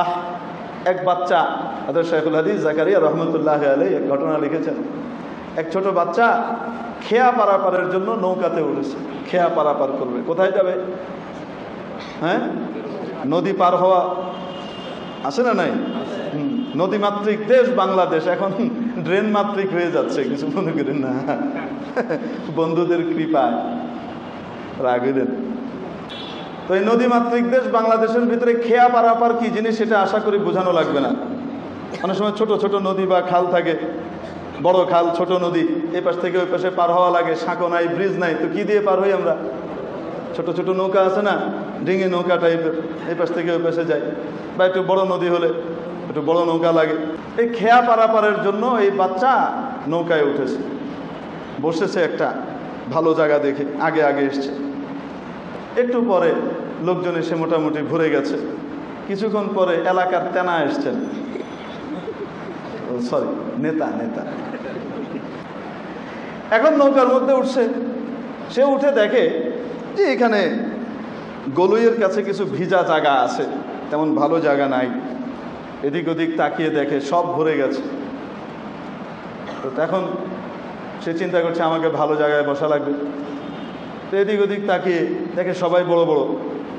আহ এক বাচ্চা আদর শেখুল হাদিস জাকারিয়া রহমতুল্লাহ আলী এক ঘটনা লিখেছেন। এক ছোট বাচ্চা খেয়া পারাপারের জন্য নৌকাতে উঠেছে খেয়া পারাপার করবে। কোথায় যাবে? হ্যাঁ? নদী পার হওয়া আছে না নাই? হুম, নদীমাতৃক দেশ বাংলাদেশ। এখন ড্রেন মাতৃক হয়ে যাচ্ছে কিছু মনে করেন না। বন্ধুদের কৃপায়। রাগ হইলেন তো এই নদীমাতৃক দেশ বাংলাদেশের ভিতরে খেয়া পারাপার কি জিনিস সেটা আশা করি বোঝানো লাগবে না। অনেক সময় ছোট ছোট নদী বা খাল থাকে, বড় খাল, ছোট নদী এই পাশ থেকে ওই পাশে পার হওয়া লাগে, সাঁকো নাই, ব্রিজ নাই, তো কি দিয়ে পার হই আমরা? ছোট ছোট নৌকা আছে না, ডিঙে নৌকা টাইপের এই পাশ থেকে ওই পাশে যায়। বা একটু বড় নদী হলে একটু বড় নৌকা লাগে। এই খেয়া পারাপারের জন্য এই বাচ্চা নৌকায় উঠেছে। বসেছে একটা ভালো জায়গা দেখে, আগে আগে এসছে। একটু পরে লোকজন এসে মোটামুটি ভরে গেছে। কিছুক্ষণ পরে এলাকার তেনা এসছেন। সরি নেতা নেতা। এখন নৌকার মধ্যে উঠছে। সে উঠে দেখে যে এখানে গলুইয়ের কাছে কিছু ভিজা জায়গা আছে। তেমন ভালো জায়গা নাই। এদিক ওদিক তাকিয়ে দেখে সব ভরে গেছে। তো তখন সে চিন্তা করছে, আমাকে ভালো জায়গায় বসা লাগবে। তো এদিক ওদিক তাকিয়ে দেখে সবাই বড় বড়।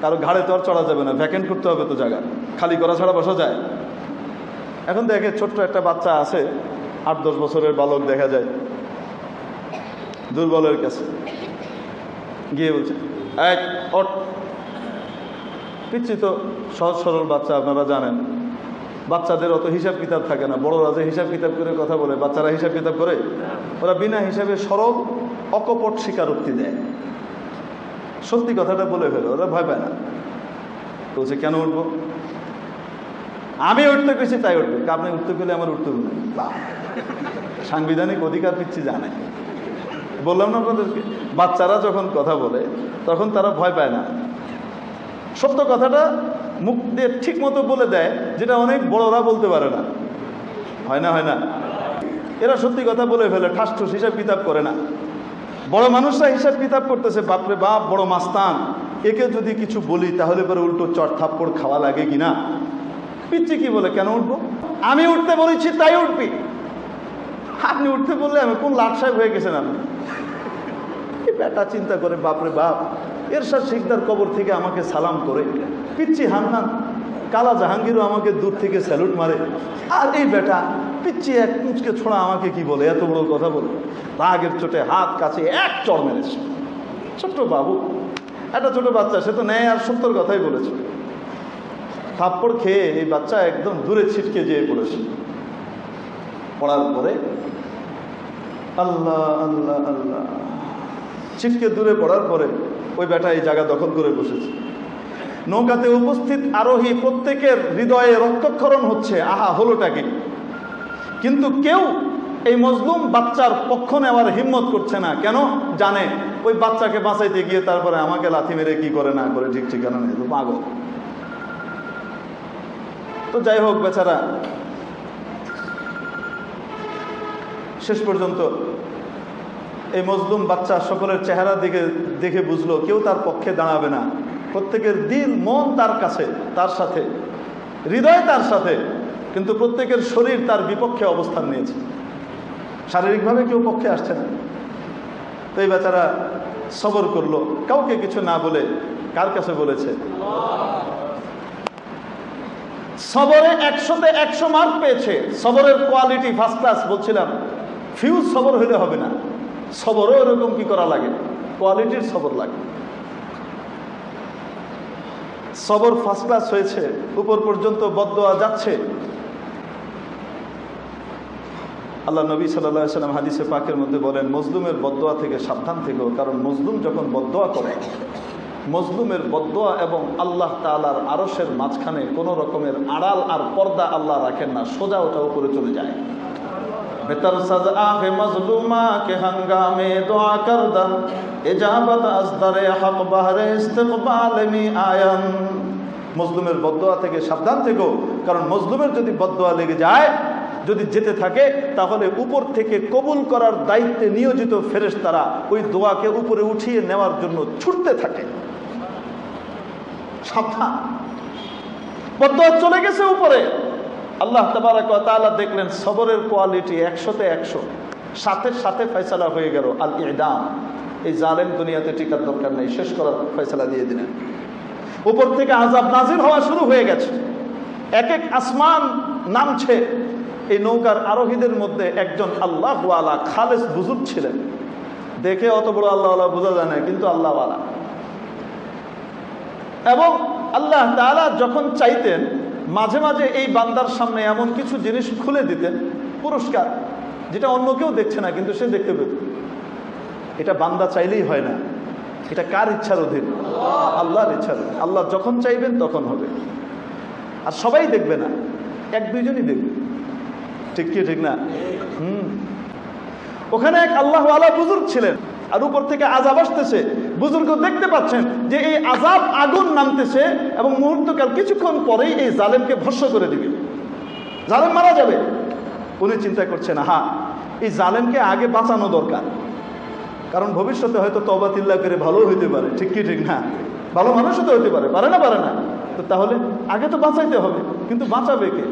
কারও ঘাড়ে তো আর চড়া যাবে না ভ্যাকেন্ট করতে হবে তো জায়গা। খালি করা ছাড়া বসা যায়। এখন দেখে ছোট্ট একটা বাচ্চা আছে, আট দশ বছরের বালক দেখা যায়। দুর্বলের কাছে। গিয়ে বলছে এক অট পিচ্ছি তো সহজ সরল বাচ্চা আপনারা জানেন। বাচ্চাদের অত হিসাব কিতাব থাকে না। বড়রা যে হিসাব কিতাব করে কথা বলে, বাচ্চারা হিসাব কিতাব করে? ওরা বিনা হিসাবে সরল অকপট স্বীকারোক্তি দেয়। সত্যি কথাটা বলে ফেলো, ওরা ভয় পায় না। বলছে, কেন উঠবো? আমি উঠতে গেছি তাই উঠবে। আপনি উঠতে গেলে আমার উঠতে হবে সাংবিধানিক অধিকার পিচ্ছি জানে। বললাম না আপনাদেরকে বাচ্চারা যখন কথা বলে, তখন তারা ভয় পায় না। সত্য কথাটা মুখ দিয়ে ঠিক মতো বলে দেয়, যেটা অনেক বড়রা বলতে পারে না। হয় না হয় না? এরা সত্যি কথা বলে ফেলে ঠুস হিসাব কিতাব করে না। বড় মানুষরা হিসাব কিতাব করতেছে, বাপরে বাপ, বড় মাস্তান। একে যদি কিছু বলি, তাহলে পরে উল্টো চট থাপ্পড় খাওয়া লাগে কিনা পিচ্ছি কি বলে, কেন উঠবো? আমি উঠতে বলেছি, তাই উঠবি। আপনি উঠতে বললে আমি কোন লাট সাহেব হয়ে গেছেন আপনি? বেটা চিন্তা করে, বাপরে বাপ, এরশাদ শিকদার কবর থেকে আমাকে সালাম করে। পিচ্ছি হান্নান কালা জাহাঙ্গীরও আমাকে দূর থেকে স্যালুট মারে। আর এই বেটা পিচ্ছি এক মুচকে ছোড়া আমাকে কি বলে? এত বড় কথা বলে। রাগের চোটে হাত কাছে এক চড় মেরেছে। ছোট্ট বাবু, একটা ছোট বাচ্চা, সে তো নেয় আর সত্যর কথাই বলেছে। থাপ্পড় খেয়ে এই বাচ্চা একদম দূরে ছিটকে যেয়ে পড়েছে। পড়ার পরে, আল্লাহ আল্লাহ আল্লাহ। ছিটকে দূরে পড়ার পরে ওই বেটা এই জায়গা দখল করে বসেছে। নৌকাতে উপস্থিত আরোহী প্রত্যেকের হৃদয়ে রক্তক্ষরণ হচ্ছে। আহা, হলোটা কি? কিন্তু কেউ এই মজলুম বাচ্চার পক্ষ নেওয়ার হিম্মত করছে না। কেন? জানে, ওই বাচ্চাকে বাঁচাইতে গিয়ে তারপরে আমাকে লাথি মেরে কি করে না করে ঠিক ঠিকানা নেই পাগল। তো যাই হোক বেচারা, শেষ পর্যন্ত এই মজলুম বাচ্চা সকলের চেহারা দিকে দেখে বুঝলো, কেউ তার পক্ষে দাঁড়াবে না। প্রত্যেকের দিল মন তার কাছে, তার সাথে, হৃদয় তার সাথে। কিন্তু প্রত্যেকের শরীর তার বিপক্ষে অবস্থান নিয়েছে। শারীরিকভাবে কেউ পক্ষে আসছে না। তো এই বেচারা সবর করল। কাউকে কিছু না বলে কার কাছে বলেছে? সবরে একশোতে একশো মার্ক পেয়েছে। সবরের কোয়ালিটি ফার্স্ট ক্লাস বলছিলাম। ফিউজ সবর হইলে হবে না। সবরও এরকম কি করা লাগে? কোয়ালিটির সবর লাগে। সবর ফার্স্ট ক্লাস হয়েছে। উপর পর্যন্ত বদোয়া যাচ্ছে। আল্লাহ নবী সাল্লাহ সাল্লাম হাদিসে পাকের মধ্যে বলেন, মজলুমের বদোয়া থেকে সাবধান থেকেও কারণ মজলুম যখন বদোয়া করে, মজলুমের বদোয়া এবং আল্লাহ তালার আরসের মাঝখানে কোনো রকমের আড়াল আর পর্দা আল্লাহ রাখেন না, সোজা ওটা উপরে চলে যায়। সাজ মজলুমের বদোয়া থেকে সাবধান থেকো, কারণ মজলুমের যদি বদোয়া লেগে যায় যদি যেতে থাকে, তাহলে উপর থেকে কবুল করার দায়িত্বে নিয়োজিত ফেরেশতারা ওই দোয়াকে উপরে উঠিয়ে নেওয়ার জন্য ছুটতে থাকে। সাবধান। বদয়া চলে গেছে উপরে। আল্লাহ ওয়া দেখলেন সবরের কোয়ালিটি একশোতে একশো। সাথে সাথে ফয়সালা হয়ে গেল আল ইদাম এই জালেম দুনিয়াতে টিকার দরকার নেই, শেষ করার ফয়সালা দিয়ে দিলেন। উপর থেকে আজাব নাজির হওয়া শুরু হয়ে গেছে। এক এক আসমান নামছে। এই নৌকার আরোহীদের মধ্যে একজন আল্লাহওয়ালা খালেস বুজুর্গ ছিলেন। দেখে অত বড় আল্লাহওয়ালা বোঝা যায় না, কিন্তু আল্লাহওয়ালা। এবং আল্লাহ তাআলা যখন চাইতেন, মাঝে মাঝে এই বান্দার সামনে এমন কিছু জিনিস খুলে দিতেন, পুরস্কার, যেটা অন্য কেউ দেখছে না, কিন্তু সে দেখতে পেত। এটা বান্দা চাইলেই হয় না। এটা কার ইচ্ছার অধীন? আল্লাহর ইচ্ছার। আল্লাহ যখন চাইবেন তখন হবে। আর সবাই দেখবে না। এক দুইজনই দেখবে। ঠিক কি, ঠিক না? হুম। ওখানে এক আল্লাহ আলা বুজুর্গ ছিলেন, আর উপর থেকে আজাব আসতেছে। বুজুর্গ দেখতে পাচ্ছেন যে এই আজাব আগুন নামতেছে এবং মুহূর্তকাল কিছুক্ষণ পরেই এই জালেমকে ভস্য করে দিবে। জালেম মারা যাবে। উনি চিন্তা করছেন হা এই জালেমকে আগে বাঁচানো দরকার। কারণ ভবিষ্যতে হয়তো তবা তিল্লা করে ভালো হইতে পারে। ঠিক কি, ঠিক না? ভালো মানুষও তো হতে পারে পারে না পারে না। তো তাহলে আগে তো বাঁচাইতে হবে। কিন্তু বাঁচাবে কে?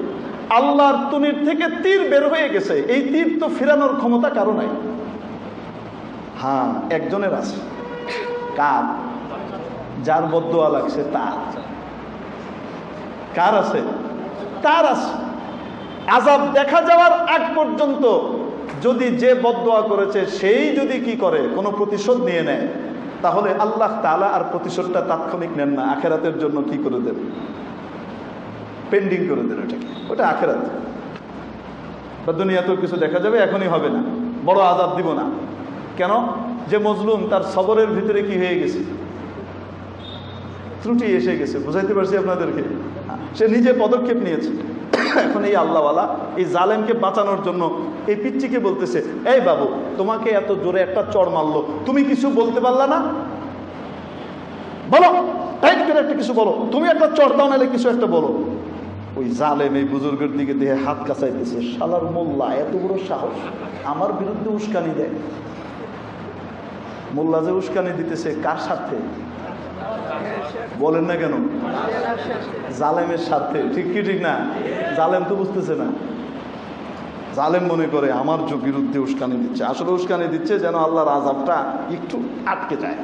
আল্লাহর তুনির থেকে তীর বের হয়ে গেছে। এই তীর তো ফেরানোর ক্ষমতা কারও নাই। হ্যাঁ একজনের আছে। কার? যার বদোয়া লাগছে তার। কার আছে? তার আছে। আজাব দেখা যাওয়ার আগ পর্যন্ত যদি যে বদোয়া করেছে, সেই যদি কি করে, কোনো প্রতিশোধ নিয়ে নেয়, তাহলে আল্লাহ তালা আর প্রতিশোধটা তাৎক্ষণিক নেন না। আখেরাতের জন্য কি করে দেন পেন্ডিং করে দেন ওটাকে। ওটা আখেরাত। বা দুনিয়াতেও কিছু দেখা যাবে, এখনই হবে না। বড় আজাদ দিব না। কেন? যে মজলুম তার সবরের ভিতরে কি হয়ে গেছে? ত্রুটি এসে গেছে। বুঝাইতে পারছি আপনাদেরকে? সে নিজে পদক্ষেপ নিয়েছে। এখন এই আল্লাহওয়ালা, এই জালেমকে বাঁচানোর জন্য এই পিচ্চিকে বলতেছে, এই বাবু, তোমাকে এত জোরে একটা চড় মারলো। তুমি কিছু বলতে পারলা না? বলো টাইট করে একটা কিছু বলো। তুমি একটা চড় দাও, নাহলে কিছু একটা বলো। ওই জালেম এই বুজুর্গের দিকে দেহে হাত কাছাইতেছে শালার মোল্লা, এত বড় সাহস? আমার বিরুদ্ধে উস্কানি দেয়। মোল্লা যে উস্কানি দিতেছে, কার স্বার্থে? বলেন না কেন? জালেমের স্বার্থে। ঠিক কি ঠিক না? জালেম তো বুঝতেছে না। জালেম মনে করে, আমার যে বিরুদ্ধে উস্কানি দিচ্ছে। আসলে উস্কানি দিচ্ছে যেন আল্লাহর আজাবটা একটু আটকে যায়।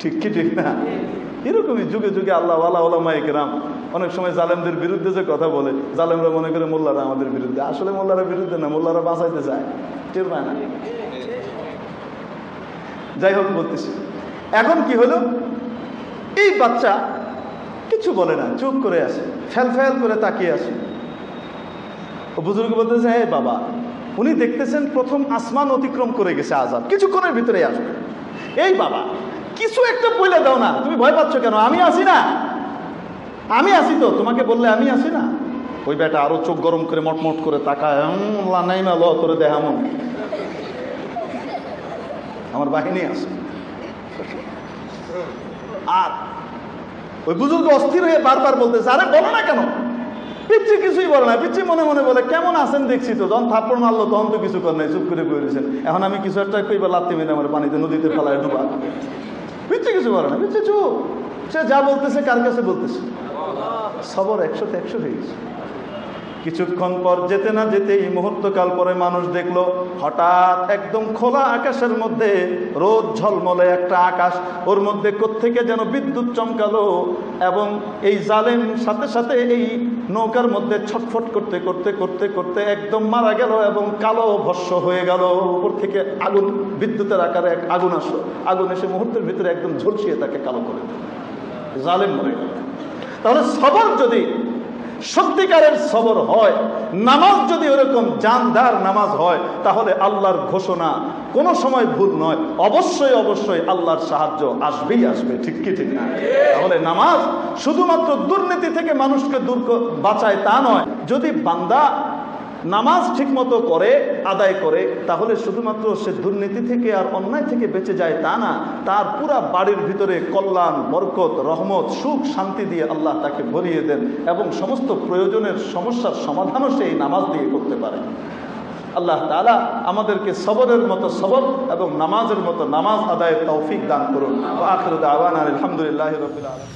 ঠিক কি ঠিক না? এরকমই যুগে যুগে আল্লাহ আল্লাহ ওলামাইকেরাম অনেক সময় জালেমদের বিরুদ্ধে যে কথা বলে, জালেমরা মনে করে মোল্লারা আমাদের বিরুদ্ধে। আসলে মোল্লারা বিরুদ্ধে না, মোল্লারা বাঁচাইতে চায়। টের পায় না। যাই হোক, বলতেছি। এখন কি হলো? এই বাচ্চা কিছু বলে না, চুপ করে আসে ফ্যাল ফ্যাল করে তাকিয়ে আসে ও বুজুর্গ বলতেছে হ্যাঁ বাবা, উনি দেখতেছেন প্রথম আসমান অতিক্রম করে গেছে আজাদ। কিছুক্ষণের ভিতরে আসবে। এই বাবা, কিছু একটা বলে দাও না, তুমি ভয় পাচ্ছ কেন? আমি আসি না। আমি আসি তো, তোমাকে বললে আমি আসি না? ওই বেটা আরও চোখ গরম করে মটমট করে তাকায় নাই না ল করে দেখামো আমার বাহিনী আছে। আর ওই বুজুর্গ অস্থির হয়ে বারবার বলতেছে, আরে বলো না কেন? পিচ্ছি কিছুই বলে না পিচ্ছি মনে মনে বলে, কেমন আছেন দেখছি তো? যখন থাপ্পড় মারলো, তখন তো কিছু কর নাই, চুপ করে বলেছেন এখন আমি কিছু একটা কইবার লাত্তি মেরে আমার পানিতে নদীতে ফেলায় ডুবা। পিচ্ছি কিছু বলে না পিচ্ছি চুপ। সে যা বলতেছে, কার কাছে বলতেছে? সবর একশোতে একশো হয়ে গেছে কিছুক্ষণ পর যেতে না যেতে এই মুহূর্তকাল পরে মানুষ দেখল, হঠাৎ একদম খোলা আকাশের মধ্যে রোদ ঝলমলে একটা আকাশ। ওর মধ্যে কোত্থেকে যেন বিদ্যুৎ চমকালো এবং এই জালেম সাথে সাথে এই নৌকার মধ্যে ছটফট করতে করতে করতে করতে একদম মারা গেল এবং কালো ভস্য হয়ে গেল। উপর থেকে আগুন, বিদ্যুতের আকারে এক আগুন আসলো। আগুন এসে মুহূর্তের ভিতরে একদম ঝলসিয়ে তাকে কালো করে দিল। জালেম মরে গেল। তাহলে সবর যদি, সত্যিকারের সবর হয়, নামাজ যদি ওরকম জানদার নামাজ হয়, তাহলে আল্লাহর ঘোষণা কোনো সময় ভুল নয়। অবশ্যই অবশ্যই আল্লাহর সাহায্য আসবেই আসবে, ঠিক কি, ঠিক না? তাহলে নামাজ শুধুমাত্র দুর্নীতি থেকে মানুষকে দূর বাঁচায় তা নয়। যদি বান্দা নামাজ ঠিকমতো করে, আদায় করে, তাহলে শুধুমাত্র সে দুর্নীতি থেকে আর অন্যায় থেকে বেঁচে যায় তা না, তার পুরা বাড়ির ভিতরে কল্যাণ, বরকত, রহমত, সুখ, শান্তি দিয়ে আল্লাহ তাকে ভরিয়ে দেন এবং সমস্ত প্রয়োজনের সমস্যার সমাধানও সেই নামাজ দিয়ে করতে পারে। আল্লাহ তালা আমাদেরকে সবরের মতো সবর এবং নামাজের মতো নামাজ আদায়ের তৌফিক দান করুন। আখির দাওয়ানা আলহামদুলিল্লাহ রবিল আলম